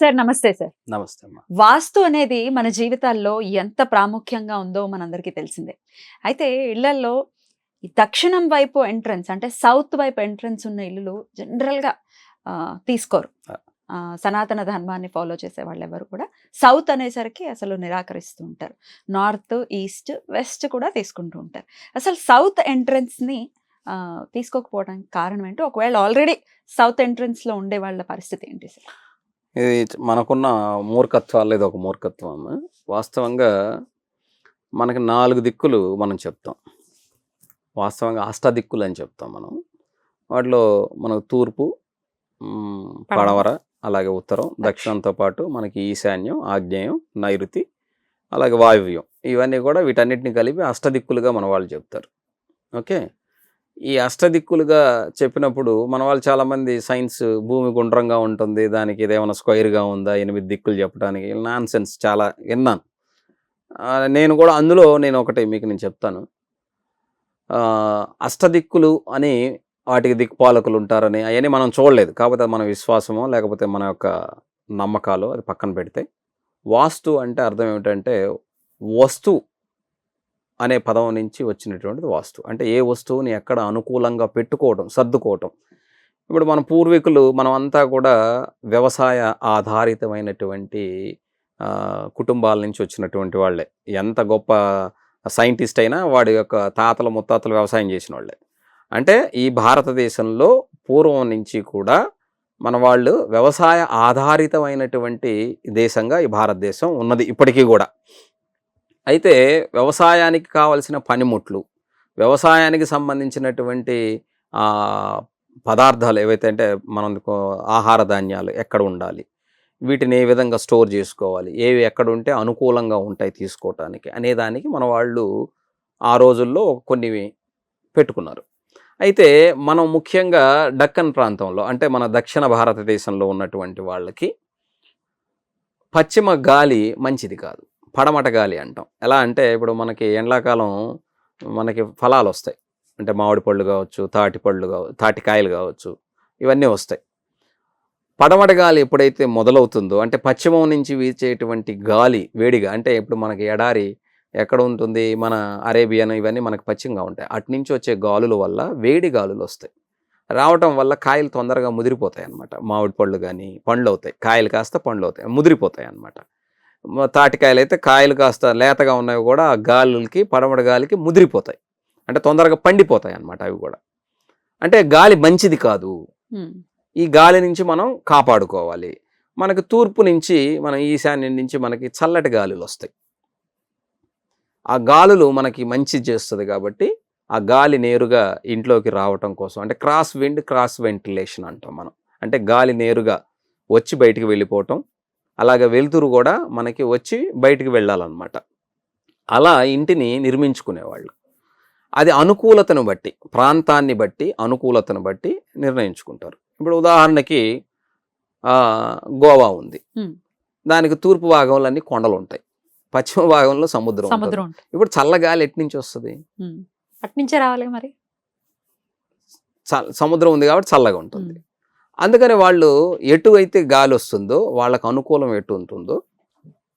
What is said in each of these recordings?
Sir నమస్తే sir. నమస్తే అమ్మా. వాస్తు అనేది మన జీవితాల్లో ఎంత ప్రాముఖ్యంగా ఉందో మనందరికీ తెలిసిందే. అయితే ఇళ్ళలో ఈ దక్షిణం వైపు ఎంట్రన్స్ అంటే సౌత్ వైపు ఎంట్రన్స్ ఉన్న ఇల్లులు జనరల్గా తీసుకోరు. సనాతన ధర్మాన్ని ఫాలో చేసే వాళ్ళు ఎవరు కూడా సౌత్ అనేసరికి అసలు నిరాకరిస్తూ ఉంటారు. నార్త్ ఈస్ట్ వెస్ట్ కూడా తీసుకుంటూ ఉంటారు. అసలు సౌత్ ఎంట్రన్స్ని తీసుకోకపోవడానికి కారణం ఏంటో ఒకవేళ ఆల్రెడీ సౌత్ ఎంట్రన్స్లో ఉండే వాళ్ళ పరిస్థితి ఏంటి సార్? ఇది మనకున్న మూర్ఖత్వాలు ఇది ఒక మూర్ఖత్వం. అమ్మ. వాస్తవంగా మనకి నాలుగు దిక్కులు మనం చెప్తాం. వాస్తవంగా అష్టదిక్కులు అని చెప్తాం మనం. వాటిలో మనకు తూర్పు పడవర అలాగే ఉత్తరం దక్షిణంతో పాటు మనకి ఈశాన్యం ఆగ్నేయం నైరుతి అలాగే వాయువ్యం. ఇవన్నీ కూడా వీటన్నిటిని కలిపి అష్టదిక్కులుగా మన వాళ్ళు చెప్తారు. ఓకే? ఈ అష్టదిక్కులుగా చెప్పినప్పుడు మన వాళ్ళు చాలామంది సైన్స్ భూమి గుండ్రంగా ఉంటుంది దానికి ఇదేమైనా స్క్వైర్గా ఉందా ఎనిమిది దిక్కులు చెప్పడానికి నాన్ సెన్స్ చాలా విన్నాను. నేను కూడా అందులో నేను ఒకటి మీకు నేను చెప్తాను. అష్టదిక్కులు అని వాటికి దిక్పాలకులు ఉంటారని అవన్నీ మనం చూడలేదు. కాకపోతే మన విశ్వాసమో లేకపోతే మన యొక్క నమ్మకాలు అది పక్కన పెడితే వాస్తు అంటే అర్థం ఏమిటంటే వస్తు అనే పదం నుంచి వచ్చినటువంటిది వాస్తు. అంటే ఏ వస్తువుని ఎక్కడ అనుకూలంగా పెట్టుకోవటం సర్దుకోవటం. ఇప్పుడు మన పూర్వీకులు మనం అంతా కూడా వ్యవసాయ ఆధారితమైనటువంటి కుటుంబాల నుంచి వచ్చినటువంటి వాళ్ళే. ఎంత గొప్ప సైంటిస్ట్ అయినా వాడి యొక్క తాతల ముత్తాతలు వ్యవసాయం చేసిన వాళ్ళే అంటే ఈ భారతదేశంలో పూర్వం నుంచి కూడా మన వాళ్ళు వ్యవసాయ ఆధారితమైనటువంటి దేశంగా ఈ భారతదేశం ఉన్నది ఇప్పటికీ కూడా. అయితే వ్యవసాయానికి కావలసిన పనిముట్లు వ్యవసాయానికి సంబంధించినటువంటి పదార్థాలు ఏవైతే అంటే మనం ఆహార ధాన్యాలు ఎక్కడ ఉండాలి వీటిని ఏ విధంగా స్టోర్ చేసుకోవాలి ఏవి ఎక్కడ ఉంటే అనుకూలంగా ఉంటాయి తీసుకోవటానికి అనే దానికి మన వాళ్ళు ఆ రోజుల్లో కొన్ని పెట్టుకున్నారు. అయితే మనం ముఖ్యంగా డక్కన్ ప్రాంతంలో అంటే మన దక్షిణ భారతదేశంలో ఉన్నటువంటి వాళ్ళకి పశ్చిమ గాలి మంచిది కాదు. పడమట గాలి అంటాం. ఎలా అంటే ఇప్పుడు మనకి ఎండాకాలం మనకి ఫలాలు వస్తాయి అంటే మామిడి పళ్ళు కావచ్చు తాటి పళ్ళు కావచ్చు తాటికాయలు కావచ్చు ఇవన్నీ వస్తాయి. పడమట గాలి ఎప్పుడైతే మొదలవుతుందో అంటే పశ్చిమం నుంచి వీచేటువంటి గాలి వేడిగా అంటే ఇప్పుడు మనకి ఎడారి ఎక్కడ ఉంటుంది? మన అరేబియన్ ఇవన్నీ మనకు పశ్చిమంగా ఉంటాయి. అటు నుంచి వచ్చే గాలుల వల్ల వేడి గాలులు వస్తాయి. రావటం వల్ల కాయలు తొందరగా ముదిరిపోతాయి అన్నమాట మామిడి పళ్ళు కానీ పండ్లు అవుతాయి కాయలు కాస్త పండ్లు అవుతాయి ముదిరిపోతాయి అన్నమాట తాటికాయలు అయితే కాయలు కాస్త లేతగా ఉన్నవి కూడా ఆ గాలులకి పడమట గాలికి ముదిరిపోతాయి. అంటే తొందరగా పండిపోతాయి అన్నమాట అవి కూడా. అంటే గాలి మంచిది కాదు. ఈ గాలి నుంచి మనం కాపాడుకోవాలి. మనకి తూర్పు నుంచి మన ఈశాన్యం నుంచి మనకి చల్లటి గాలులు వస్తాయి. ఆ గాలులు మనకి మంచి చేస్తుంది కాబట్టి ఆ గాలి నేరుగా ఇంట్లోకి రావటం కోసం అంటే క్రాస్ విండ్ క్రాస్ వెంటిలేషన్ అంటాం మనం. అంటే గాలి నేరుగా వచ్చి బయటికి వెళ్ళిపోవటం అలాగే వెలుతురు కూడా మనకి వచ్చి బయటికి వెళ్ళాలన్నమాట. అలా ఇంటిని నిర్మించుకునేవాళ్ళు. అది అనుకూలతను బట్టి ప్రాంతాన్ని బట్టి అనుకూలతను బట్టి నిర్ణయించుకుంటారు. ఇప్పుడు ఉదాహరణకి గోవా ఉంది. దానికి తూర్పు భాగంలో అన్ని కొండలు ఉంటాయి పశ్చిమ భాగంలో సముద్రం ఇప్పుడు చల్లగాలి ఎటు నుంచి వస్తుంది. అట్నుంచే రావాలి మరి? సముద్రం ఉంది కాబట్టి చల్లగా ఉంటుంది. అందుకని వాళ్ళు ఎటు అయితే గాలి వస్తుందో వాళ్ళకు అనుకూలం ఎటు ఉంటుందో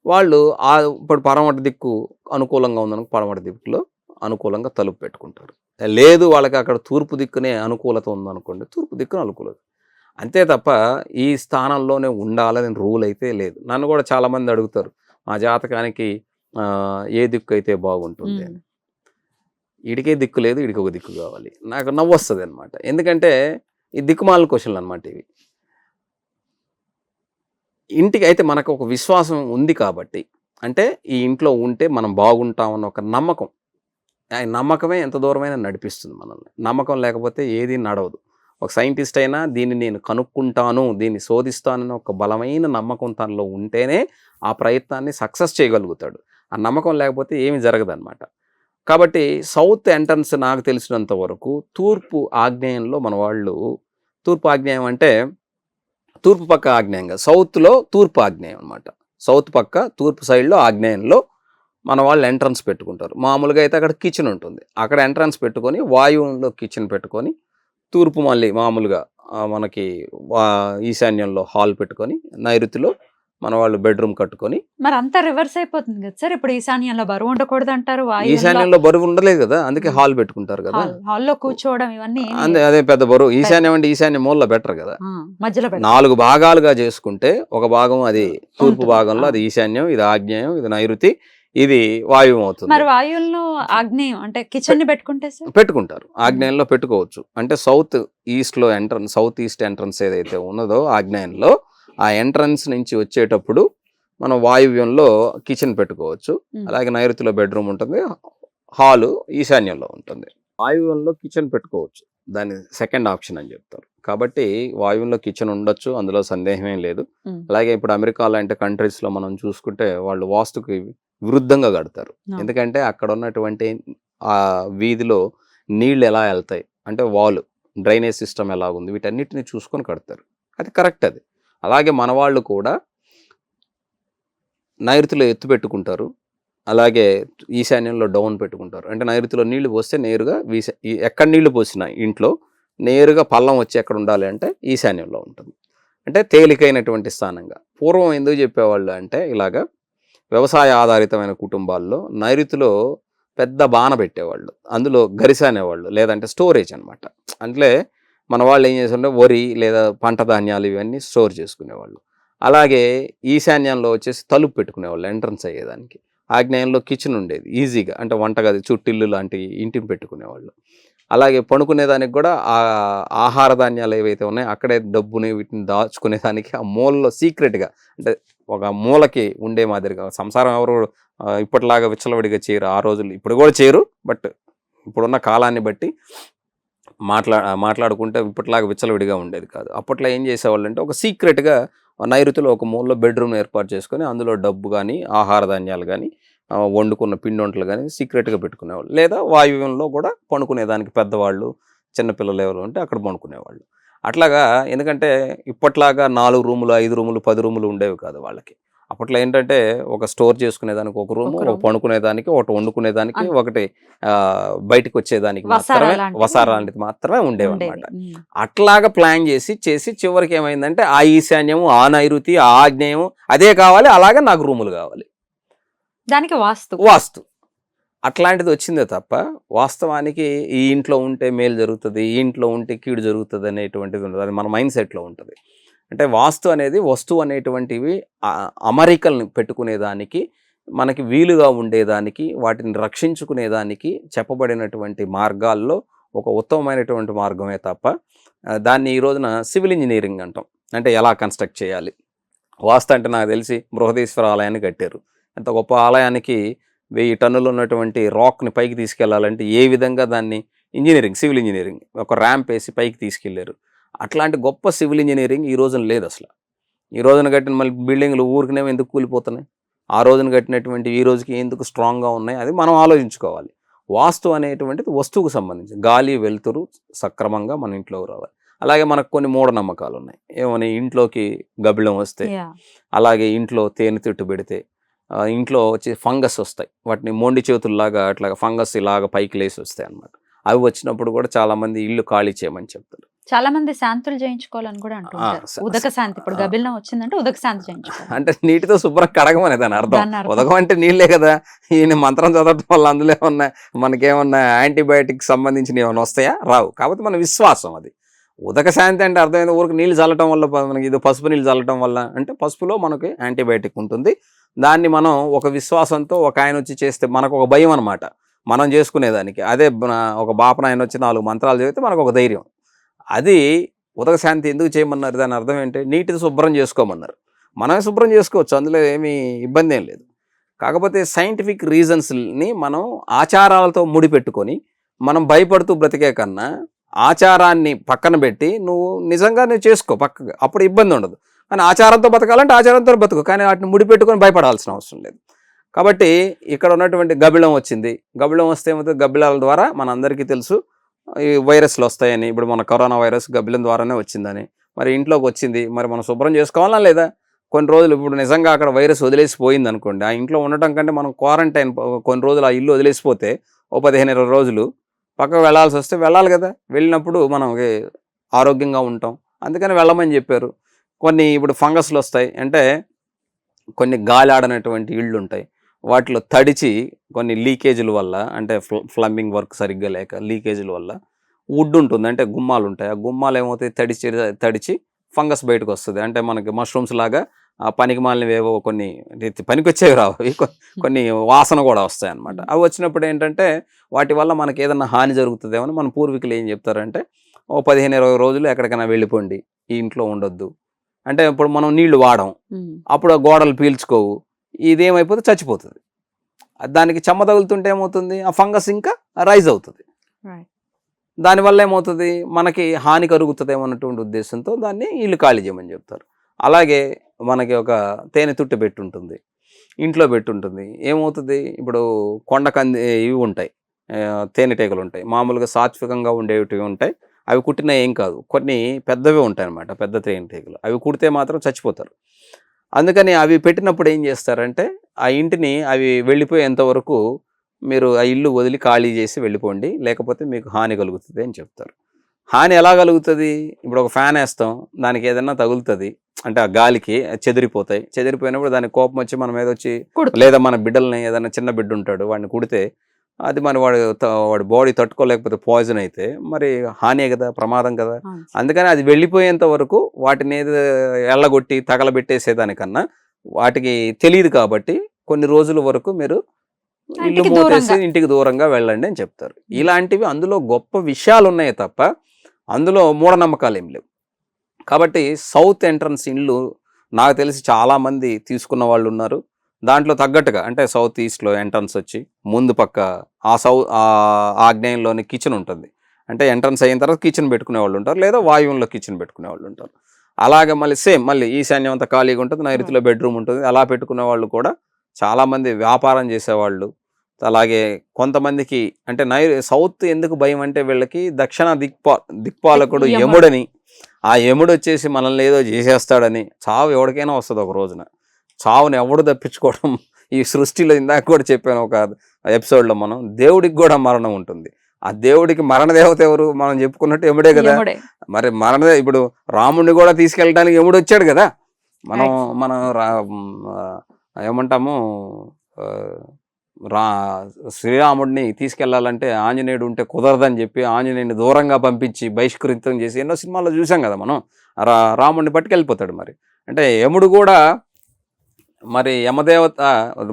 వాళ్ళు ఆ ఇప్పుడు పడమటి దిక్కు అనుకూలంగా ఉందనుకో పడమటి దిక్కులో అనుకూలంగా తలుపు పెట్టుకుంటారు. లేదు వాళ్ళకి అక్కడ తూర్పు దిక్కునే అనుకూలత ఉందనుకోండి తూర్పు దిక్కున అనుకూలత. అంతే తప్ప ఈ స్థానంలోనే ఉండాలని రూల్ అయితే లేదు. నన్ను కూడా చాలామంది అడుగుతారు మా జాతకానికి ఏ దిక్కు అయితే బాగుంటుంది? అని వీడికే దిక్కు లేదు వీడికి ఒక దిక్కు కావాలి. నాకు నవ్వు వస్తుంది అనమాట ఎందుకంటే ఈ దిక్కుమాల క్వశ్చన్లు అనమాట ఇవి. ఇంటికి అయితే మనకు ఒక విశ్వాసం ఉంది కాబట్టి అంటే ఈ ఇంట్లో ఉంటే మనం బాగుంటామన్న ఒక నమ్మకం. ఆ నమ్మకమే ఎంత దూరమైనా నడిపిస్తుంది మనల్ని. నమ్మకం లేకపోతే ఏది నడవదు. ఒక సైంటిస్ట్ అయినా దీన్ని నేను కనుక్కుంటాను దీన్ని శోధిస్తానని ఒక బలమైన నమ్మకం తనలో ఉంటేనే ఆ ప్రయత్నాన్ని సక్సెస్ చేయగలుగుతాడు. ఆ నమ్మకం లేకపోతే ఏమి జరగదన్నమాట. కాబట్టి సౌత్ ఎంట్రన్స్ నాకు తెలిసినంత వరకు తూర్పు ఆగ్నేయంలో మన వాళ్ళు తూర్పు ఆగ్నేయం అంటే తూర్పు పక్క ఆగ్నేయంగా సౌత్లో తూర్పు ఆగ్నేయం అనమాట సౌత్ పక్క తూర్పు సైడ్లో ఆగ్నేయంలో మన వాళ్ళు ఎంట్రన్స్ పెట్టుకుంటారు. మామూలుగా అయితే అక్కడ కిచెన్ ఉంటుంది. అక్కడ ఎంట్రన్స్ పెట్టుకొని వాయువులో కిచెన్ పెట్టుకొని తూర్పు మళ్ళీ మామూలుగా మనకి వా- ఈశాన్యంలో హాల్ పెట్టుకొని నైరుతిలో మన వాళ్ళు బెడ్రూమ్ కట్టుకొని. మరి అంతా రివర్స్ అయిపోతుంది కదా సార్? ఇప్పుడు ఈశాన్యంలో బరువు ఉండకూడదు అంటారు ఈశాన్యంలో బరువు ఉండలేదు కదా? అందుకే హాల్ పెట్టుకుంటారు కదా? హాల్ హాల్లో కూర్చోవడం ఇవన్నీ అదే పెద్ద బరువు. ఈశాన్యం అంటే ఈశాన్య మూలలో బెటర్ కదా? మధ్యలో. నాలుగు భాగాలుగా చేసుకుంటే ఒక భాగం అది తూర్పు. భాగంలో. అది ఈశాన్యం ఇది ఆగ్నేయం ఇది నైరుతి ఇది వాయువ్యం మరి అవుతుంది వాయువులను ఆగ్నేయం అంటే కిచెన్ని పెట్టుకుంటే పెట్టుకుంటారు. ఆగ్నేయంలో పెట్టుకోవచ్చు. అంటే సౌత్ ఈస్ట్లో ఎంట్రన్స్ సౌత్ ఈస్ట్ ఎంట్రన్స్ ఏదైతే ఉన్నదో ఆగ్నేయంలో ఆ ఎంట్రన్స్ నుంచి వచ్చేటప్పుడు మనం వాయువ్యంలో కిచెన్ పెట్టుకోవచ్చు. అలాగే నైరుతిలో బెడ్రూమ్ ఉంటుంది. హాలు ఈశాన్యంలో ఉంటుంది. వాయువ్యంలో కిచెన్ పెట్టుకోవచ్చు. దాని సెకండ్ ఆప్షన్ అని చెప్తారు. కాబట్టి వాయువ్యంలో కిచెన్ ఉండొచ్చు అందులో సందేహమేం లేదు. అలాగే ఇప్పుడు అమెరికా లాంటి countries లో మనం చూసుకుంటే వాళ్ళు వాస్తుకి విరుద్ధంగా కడతారు. ఎందుకంటే అక్కడ ఉన్నటువంటి ఆ వీధిలో నీళ్ళు ఎలా వెళ్తాయి? అంటే వాల్ డ్రైనేజ్ సిస్టమ్ ఎలా ఉంది? వీటన్నిటిని చూసుకొని కడతారు. అది కరెక్ట్ అది. అలాగే మనవాళ్ళు కూడా నైరుతిలో ఎత్తు పెట్టుకుంటారు. అలాగే ఈశాన్యంలో డౌన్ పెట్టుకుంటారు. అంటే నైరుతిలో నీళ్ళు పోస్తే నేరుగా వీసా ఈ- ఎక్కడ నీళ్ళు పోసినా ఇంట్లో నేరుగా పల్లం వచ్చి ఎక్కడ ఉండాలి అంటే ఈశాన్యంలో ఉంటుంది. అంటే తేలికైనటువంటి స్థానంగా. పూర్వం ఎందుకు చెప్పేవాళ్ళు అంటే ఇలాగా వ్యవసాయ ఆధారితమైన కుటుంబాల్లో నైరుతిలో పెద్ద బాణ పెట్టేవాళ్ళు. అందులో గరిస అనేవాళ్ళు లేదంటే స్టోరేజ్ అనమాట అంటే మన వాళ్ళు ఏం చేస్తుంటే వరి లేదా పంట ధాన్యాలు ఇవన్నీ స్టోర్ చేసుకునేవాళ్ళు. అలాగే ఈశాన్యంలో వచ్చేసి తలుపు పెట్టుకునేవాళ్ళు ఎంట్రన్స్ అయ్యేదానికి. ఆగ్నేయంలో కిచెన్ ఉండేది ఈజీగా. అంటే వంటగది చుట్టిల్లు లాంటి ఇంటిని పెట్టుకునేవాళ్ళు. అలాగే పడుకునేదానికి కూడా ఆ ఆహార ధాన్యాలు ఏవైతే ఉన్నాయో అక్కడే డబ్బుని వీటిని దాచుకునేదానికి ఆ మూలలో సీక్రెట్గా అంటే ఒక మూలకి ఉండే మాదిరిగా సంసారం ఎవరు ఇప్పటిలాగా విచ్చలవిడిగా చేయరు. ఆ రోజులు ఇప్పుడు కూడా చేయరు బట్ ఇప్పుడున్న కాలాన్ని బట్టి మాట్లా మాట్లాడుకుంటే ఇప్పటిలాగా విచ్చలవిడిగా ఉండేది కాదు. అప్పట్లో ఏం చేసేవాళ్ళు అంటే ఒక సీక్రెట్గా నైరుతిలో ఒక మూలలో బెడ్రూమ్ ఏర్పాటు చేసుకొని అందులో డబ్బు కానీ ఆహార ధాన్యాలు కానీ వండుకున్న పిండి వంటలు కానీ సీక్రెట్గా పెట్టుకునేవాళ్ళు. లేదా వాయువ్యంలో కూడా పండుకునేదానికి పెద్దవాళ్ళు చిన్నపిల్లలు ఎవరు ఉంటే అక్కడ పండుకునేవాళ్ళు. అట్లాగా ఎందుకంటే ఇప్పట్లాగా నాలుగు రూములు ఐదు రూములు పది రూములు ఉండేవి కాదు వాళ్ళకి. అప్పట్లో ఏంటంటే ఒక స్టోర్ చేసుకునేదానికి ఒక రూము ఒక. పడుకునేదానికి ఒకటి వండుకునేదానికి. ఒకటి బయటికి వచ్చేదానికి మాత్రమే వసారా లాంటిది మాత్రమే ఉండేవి ఉండేది. అనమాట ఉమ్. అట్లాగా ప్లాన్ చేసి చేసి చివరికి ఏమైందంటే ఆ ఈశాన్యము ఆ నైరుతి ఆ ఆగ్నేయము అదే కావాలి అలాగే నాకు రూములు కావాలి దానికి వాస్తు వాస్తు అట్లాంటిది వచ్చిందే తప్ప వాస్తవానికి ఈ ఇంట్లో ఉంటే మేలు జరుగుతుంది ఈ ఇంట్లో ఉంటే కీడు జరుగుతుంది అనేటువంటిది ఉండదు అది మన మైండ్ సెట్లో ఉంటుంది అంటే వాస్తు అనేది వస్తువు అనేటువంటివి అమరికల్ని పెట్టుకునేదానికి మనకి వీలుగా ఉండేదానికి వాటిని రక్షించుకునేదానికి చెప్పబడినటువంటి మార్గాల్లో ఒక ఉత్తమమైనటువంటి మార్గమే తప్ప దాన్ని ఈ రోజున సివిల్ ఇంజనీరింగ్ అంటాం. అంటే ఎలా కన్స్ట్రక్ట్ చేయాలి? వాస్తు అంటే నాకు తెలిసి బృహదీశ్వర ఆలయాన్ని కట్టారు. ఎంత గొప్ప ఆలయానికి వెయ్యి టన్నులు ఉన్నటువంటి రాక్ని పైకి తీసుకెళ్ళాలంటే ఏ విధంగా దాన్ని ఇంజనీరింగ్ సివిల్ ఇంజనీరింగ్ ఒక ర్యాంప్ వేసి పైకి తీసుకెళ్ళారు. అట్లాంటి గొప్ప సివిల్ ఇంజనీరింగ్ ఈ రోజున లేదు అసలు. ఈ రోజున కట్టిన మళ్ళీ బిల్డింగ్లు ఊరికినేమో ఎందుకు కూలిపోతున్నాయి? ఆ రోజున కట్టినటువంటి ఈ రోజుకి ఎందుకు స్ట్రాంగ్గా ఉన్నాయి? అది మనం ఆలోచించుకోవాలి. వాస్తు అనేటువంటిది వస్తువుకు సంబంధించి గాలి వెలుతురు సక్రమంగా మన ఇంట్లోకి రావాలి. అలాగే మనకు కొన్ని మూఢనమ్మకాలు ఉన్నాయి. ఏమని ఇంట్లోకి గబిళం వస్తే. అలాగే ఇంట్లో తేనె తిట్టు పెడితే ఇంట్లో వచ్చి ఫంగస్ వస్తాయి. వాటిని మొండి చేతుల్లాగా అట్లా ఫంగస్ ఇలాగా పైకి లేసి వస్తాయి అన్నమాట. అవి వచ్చినప్పుడు కూడా చాలా మంది ఇల్లు ఖాళీ చేయమని చెప్తారు. చాలా మంది శాంతులు చేయించుకోవాలని కూడా స- ఉదక శాంతి ఇప్పుడు ఆ. గబిల్లం వచ్చిందంటే ఉదక శాంతి చేయించుకోవాలి అంటే నీటితో శుభ్రం కడగమని దాని అర్థం. దాని అర్థం. ఉదకం అంటే నీళ్ళే కదా. ఈయన మంత్రం చదవటం వల్ల అందులో ఏమన్నా మనకేమన్నా యాంటీబయాటిక్ సంబంధించిన ఏమైనా వస్తాయా? రావు. కాబట్టి మన విశ్వాసం అది. ఉదక శాంతి అంటే అర్థమైంది ఊరికి నీళ్ళు చల్లటం వల్ల మనకి ఇది పసుపు నీళ్ళు చల్లటం వల్ల అంటే పసుపులో మనకి యాంటీబయాటిక్ ఉంటుంది. దాన్ని మనం ఒక విశ్వాసంతో ఒక ఆయన వచ్చి చేస్తే మనకు ఒక భయం అనమాట మనం చేసుకునేదానికి. అదే ఒక బాపన ఆయన వచ్చి నాలుగు మంత్రాలు చదివితే మనకు ఒక ధైర్యం. అది ఉదక శాంతి ఎందుకు చేయమన్నారు? దాని అర్థం ఏంటి? నీటిని శుభ్రం చేసుకోమన్నారు. మనమే శుభ్రం చేసుకోవచ్చు అందులో ఏమీ ఇబ్బంది ఏం లేదు. కాకపోతే సైంటిఫిక్ రీజన్స్ని మనం ఆచారాలతో ముడిపెట్టుకొని మనం భయపడుతూ బ్రతికే కన్నా ఆచారాన్ని పక్కన పెట్టి నువ్వు నిజంగా నువ్వు చేసుకో పక్కగా. అప్పుడు ఇబ్బంది ఉండదు. కానీ ఆచారంతో బతకాలంటే ఆచారంతో బతుకు కానీ వాటిని ముడిపెట్టుకొని భయపడాల్సిన అవసరం లేదు. కాబట్టి ఇక్కడ ఉన్నటువంటి గబిళం వచ్చింది. గబిళం వస్తే ఏమవుతుంది? గబిళాల ద్వారా మనందరికీ తెలుసు. ఈ వైరస్లు వస్తాయని ఇప్పుడు మన కరోనా వైరస్ గబ్బిలం ద్వారానే వచ్చిందని. మరి ఇంట్లోకి వచ్చింది మరి మనం శుభ్రం చేసుకోవాలా లేదా? కొన్ని రోజులు ఇప్పుడు నిజంగా అక్కడ వైరస్ వదిలేసిపోయింది అనుకోండి ఆ ఇంట్లో ఉండటం కంటే మనం క్వారంటైన్ కొన్ని రోజులు ఆ ఇల్లు వదిలేసిపోతే ఓ పదిహేను ఇరవై రోజులు పక్కకు వెళ్ళాల్సి వస్తే వెళ్ళాలి కదా? వెళ్ళినప్పుడు మనం ఆరోగ్యంగా ఉంటాం. అందుకని వెళ్ళమని చెప్పారు. కొన్ని ఇప్పుడు ఫంగస్లు వస్తాయి అంటే కొన్ని గాలి ఆడనటువంటి ఇళ్ళు ఉంటాయి. వాటిలో తడిచి కొన్ని లీకేజీల వల్ల అంటే ఫ్లమ్మింగ్ వర్క్ సరిగ్గా లేక లీకేజీల వల్ల వుడ్ ఉంటుంది అంటే గుమ్మాలు ఉంటాయి ఆ గుమ్మాలు ఏమవుతాయి తడిచి తడిచి ఫంగస్ బయటకు వస్తుంది అంటే మనకి మష్రూమ్స్ లాగా ఆ పనికి మాలినవి ఏవో కొన్ని పనికి వచ్చేవి రావు. కొన్ని వాసన కూడా వస్తాయి అన్నమాట అవి వచ్చినప్పుడు ఏంటంటే వాటి వల్ల మనకి ఏదన్నా హాని జరుగుతుందేమో మన పూర్వీకులు ఏం చెప్తారంటే ఓ పదిహేను ఇరవై రోజులు ఎక్కడికైనా వెళ్ళిపోండి. ఈ ఇంట్లో ఉండొద్దు. అంటే ఇప్పుడు మనం నీళ్ళు వాడం. అప్పుడు ఆ గోడలు పీల్చుకోవు. ఇదేమైపోతే చచ్చిపోతుంది. దానికి చెమ్మ తగులుతుంటే ఏమవుతుంది? ఆ ఫంగస్ ఇంకా రైజ్ అవుతుంది. దానివల్ల ఏమవుతుంది? మనకి హాని కలుగుతుందేమో అన్నటువంటి ఉద్దేశంతో దాన్ని ఇల్లు ఖాళీ చేయమని చెప్తారు. అలాగే మనకి ఒక తేనె తుట్టు పెట్టుంటుంది. ఇంట్లో పెట్టుంటుంది. ఏమవుతుంది? ఇప్పుడు కొండ కంది ఇవి ఉంటాయి. తేనెటీగలు ఉంటాయి. మామూలుగా సాత్వికంగా ఉండేవి ఉంటాయి. అవి కుట్టినా ఏం కాదు. కొన్ని పెద్దవి ఉంటాయి అన్నమాట పెద్ద తేనెటీగలు అవి కుడితే మాత్రం చచ్చిపోతారు. అందుకని అవి పెట్టినప్పుడు ఏం చేస్తారంటే ఆ ఇంటిని అవి వెళ్ళిపోయేంత వరకు మీరు ఆ ఇల్లు వదిలి ఖాళీ చేసి వెళ్ళిపోండి లేకపోతే మీకు హాని కలుగుతుంది అని చెప్తారు. హాని ఎలా కలుగుతుంది? ఇప్పుడు ఒక ఫ్యాన్ వేస్తాం దానికి ఏదైనా తగులుతుంది అంటే ఆ గాలికి చెదిరిపోతాయి. చెదిరిపోయినప్పుడు దానికి కోపం వచ్చి మన మీద వచ్చి. లేదా మన బిడ్డల్ని ఏదైనా చిన్న బిడ్డ ఉంటాడు వాడిని కుడితే అది మరి వాడు వాడి బాడీ తట్టుకోలేకపోతే పాయిజన్ అయితే మరి హానే కదా ప్రమాదం కదా. అందుకని అది వెళ్ళిపోయేంత వరకు వాటిని ఎల్లగొట్టి తగలబెట్టేసేదానికన్నా వాటికి తెలియదు కాబట్టి కొన్ని రోజుల వరకు మీరు ఇల్లు ఇంటికి మూతేసి దూరంగా. ఇంటికి దూరంగా వెళ్ళండి అని చెప్తారు ఇలాంటివి అందులో గొప్ప విషయాలు ఉన్నాయి తప్ప అందులో మూఢనమ్మకాలు ఏం లేవు కాబట్టి సౌత్ ఎంట్రన్స్ ఇల్లు నాకు తెలిసి చాలా మంది తీసుకున్న వాళ్ళు ఉన్నారు దాంట్లో తగ్గట్టుగా అంటే సౌత్ ఈస్ట్లో ఎంట్రన్స్ వచ్చి ముందు పక్క ఆ సౌ ఆ ఆగ్నేయంలోని కిచెన్ ఉంటుంది. అంటే ఎంట్రన్స్ అయిన తర్వాత కిచెన్ పెట్టుకునే వాళ్ళు ఉంటారు లేదా వాయువులో కిచెన్ పెట్టుకునే వాళ్ళు ఉంటారు. అలాగే మళ్ళీ సేమ్ మళ్ళీ ఈశాన్యం అంతా ఖాళీగా ఉంటుంది నైరుతిలో బెడ్రూమ్ ఉంటుంది అలా పెట్టుకునే వాళ్ళు కూడా చాలా మంది వ్యాపారం చేసేవాళ్ళు. అలాగే కొంతమందికి అంటే నై సౌత్ ఎందుకు భయం అంటే వీళ్ళకి దక్షిణ దిక్పా దిక్పాలకుడు యముడు. యముడని ఆ యముడు వచ్చేసి మనల్ని ఏదో చేసేస్తాడని చావు ఎవరికైనా వస్తుంది ఒక రోజున. చావుని ఎవడు తప్పించుకోవడం ఈ సృష్టిలో ఇందాక కూడా చెప్పాను ఒక ఎపిసోడ్లో మనం. దేవుడికి కూడా మరణం ఉంటుంది. ఆ దేవుడికి మరణ దేవత ఎవరు? మనం చెప్పుకున్నట్టు యముడే కదా. మరి మరణ ఇప్పుడు రాముడిని కూడా తీసుకెళ్ళడానికి ఎముడు వచ్చాడు కదా. మనం మనం ఏమంటాము? రా శ్రీరాముడిని తీసుకెళ్ళాలంటే ఆంజనేయుడు ఉంటే కుదరదని చెప్పి ఆంజనేయుని దూరంగా పంపించి బహిష్కృతం చేసి ఎన్నో సినిమాల్లో చూసాం కదా మనం. రా రాముడిని పట్టుకెళ్ళిపోతాడు మరి. అంటే యముడు కూడా మరి యమదేవత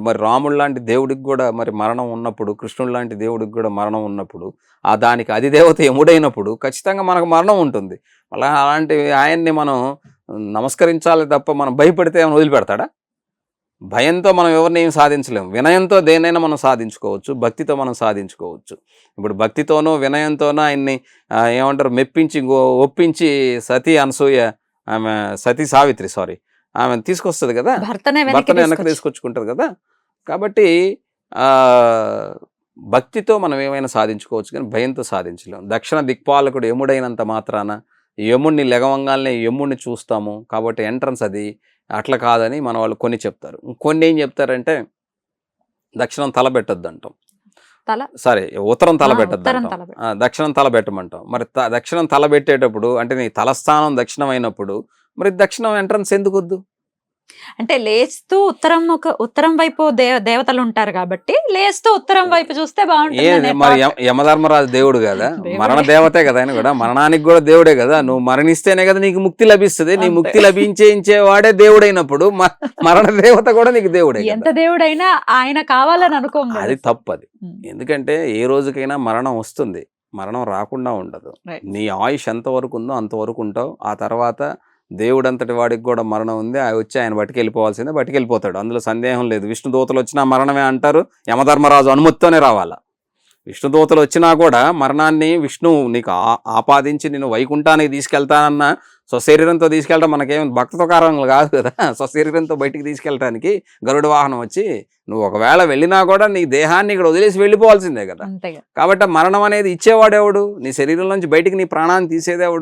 మరి రాముడు లాంటి దేవుడికి కూడా మరి మరణం ఉన్నప్పుడు కృష్ణుడు లాంటి దేవుడికి కూడా మరణం ఉన్నప్పుడు ఆ దానికి అధిదేవత ఎముడైనప్పుడు ఖచ్చితంగా మనకు మరణం ఉంటుంది. అలా అలాంటి ఆయన్ని మనం నమస్కరించాలి తప్ప మనం భయపడితే ఏమైనా వదిలిపెడతాడా? భయంతో మనం ఎవరిని ఏం సాధించలేము వినయంతో దేనైనా మనం సాధించుకోవచ్చు భక్తితో మనం సాధించుకోవచ్చు. ఇప్పుడు భక్తితోనూ వినయంతోనూ ఆయన్ని ఏమంటారు మెప్పించి గో- ఒప్పించి సతీ అనసూయ ఆమె సతీ సావిత్రి సారీ. ఆమె తీసుకొస్తుంది కదా? భర్తనే వెనక్కి తీసుకొచ్చి- తీసుకొచ్చుకుంటుంది కదా? కాబట్టి ఆ భక్తితో మనం ఏమైనా సాధించుకోవచ్చు కానీ భయంతో సాధించలేం. దక్షిణ దిక్పాలకుడు యముడైనంత మాత్రాన యముడిని లెగవంగానే యముడిని చూస్తాము కాబట్టి ఎంట్రన్స్ అది అట్లా కాదని మన వాళ్ళు కొన్ని చెప్తారు. కొన్ని ఏం చెప్తారంటే దక్షిణం తల పెట్టద్దు అంటాం తల? సరే ఉత్తరం తల పెట్టద్దు దక్షిణం తల పెట్టమంటాం. మరి త- దక్షిణం తల పెట్టేటప్పుడు అంటే నీ తలస్థానం దక్షిణం అయినప్పుడు మరి దక్షిణం ఎంట్రన్స్ ఎందుకు వద్దు? అంటే లేస్తూ ఉత్తరం ఒక ఉత్తరం వైపు దేవ దేవతలు ఉంటారు కాబట్టి లేస్తూ ఉత్తరం వైపు చూస్తే బాగుంటుంది మరి యమ- యమధర్మరాజు దేవుడు కదా. మరణ దేవతే కదా ఆయన కూడా? మరణానికి కూడా దేవుడే కదా? నువ్వు మరణిస్తేనే కదా నీకు ముక్తి లభిస్తుంది. నీ. ముక్తి లభించేవాడే దేవుడైనప్పుడు మరణ దేవత కూడా నీకు దేవుడే ఎంత దేవుడైనా ఆయన కావాలని అనుకోం. అది తప్పు అది ఉమ్. ఎందుకంటే ఏ రోజుకైనా మరణం వస్తుంది. మరణం రాకుండా ఉండదు. నీ ఆయుష్ ఎంత వరకు ఉందో అంతవరకు ఉంటావు. ఆ తర్వాత దేవుడంతటి వాడికి కూడా మరణం ఉంది. ఆ వచ్చి ఆయన బతికెళ్ళిపోవాల్సిందే బతికెళ్ళిపోతాడు. అందులో సందేహం లేదు. విష్ణు దూతలు వచ్చినా మరణమే అంటారు. యమధర్మరాజు అనుమతితోనే రావాలా? విష్ణు దూతలు వచ్చినా కూడా మరణాన్ని విష్ణువు నీకు ఆ- ఆపాదించి నేను వైకుంఠానికి తీసుకెళ్తానన్న స్వశరీరంతో తీసుకెళ్ళడం మనకేం భక్తితో కారణం కాదు కదా. స్వశరీరంతో బయటికి తీసుకెళ్ళటానికి గరుడ వాహనం వచ్చి నువ్వు ఒకవేళ వెళ్ళినా కూడా నీ దేహాన్ని ఇక్కడ వదిలేసి వెళ్ళిపోవాల్సిందే కదా. కాబట్టి మరణం అనేది ఇచ్చేవాడెవడు? నీ శరీరం నుంచి బయటికి నీ ప్రాణాన్ని తీసేదేవుడు